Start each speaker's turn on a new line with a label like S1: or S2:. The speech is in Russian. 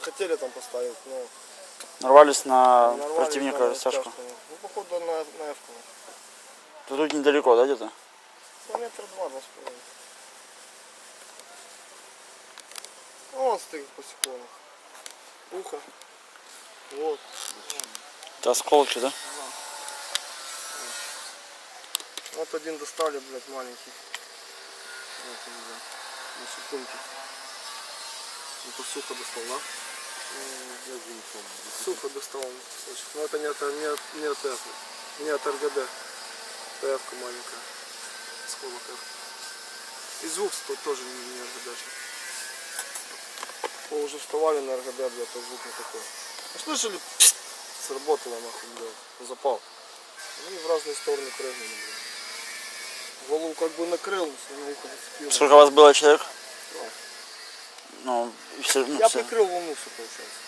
S1: Мы хотели там поставить, но
S2: Нарвались на
S1: нарвались
S2: противника
S1: на
S2: растяжку.
S1: Ну, походу, на, на Эвку.
S2: То тут недалеко, да, где-то?
S1: Ну, метр два, два с половиной. Ну, он стоит по секунду. Ухо. Вот.
S2: Это осколки, да?
S1: Вот один достали, блядь, маленький. Вот он, да. На секундке. Это сухо достал, да?
S3: Я уже не помню.
S1: Сухо достал он кусочек. Но это не от, не от, не от. Не от РГД. F маленькая. Сколок F. И звук тут тоже не, не РГД. Мы уже вставали на РГД, блядь, а звук не такой. Ну слышали? Пст! Сработало нахуй, блядь. Запал. Ну и в разные стороны прыгнули, блядь. Голову как бы накрыл, но на ухо зацепило.
S2: Сколько у вас было человек? Ну, все, ну,
S1: Я
S2: все.
S1: прикрыл волну все получается.